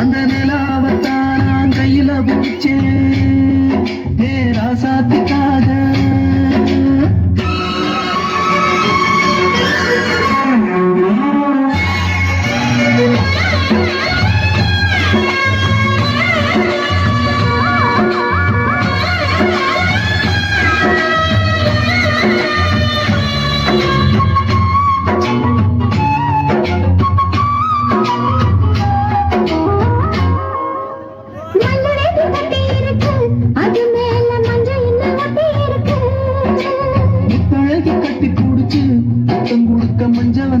அந்த நிலாவத்தான் கையில பூச்சே ஏ ராசாத்தி கொடுக்க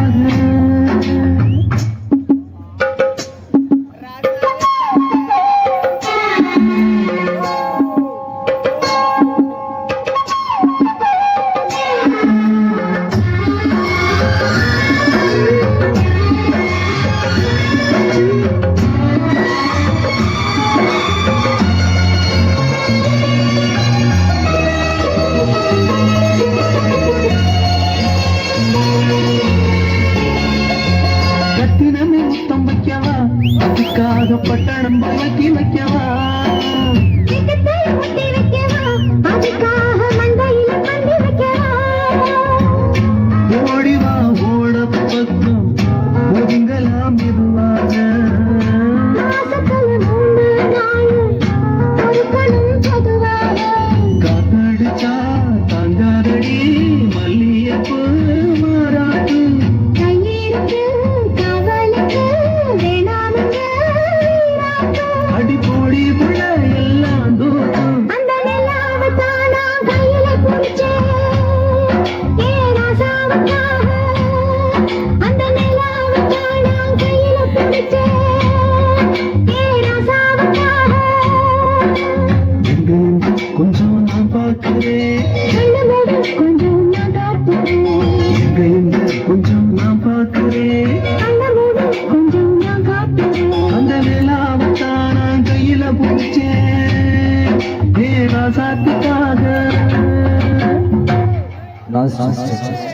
அதுக்காக பட்டணம் வழக்கி வைக்கவா? ஏ ராசாத்துக்காக Nonsense.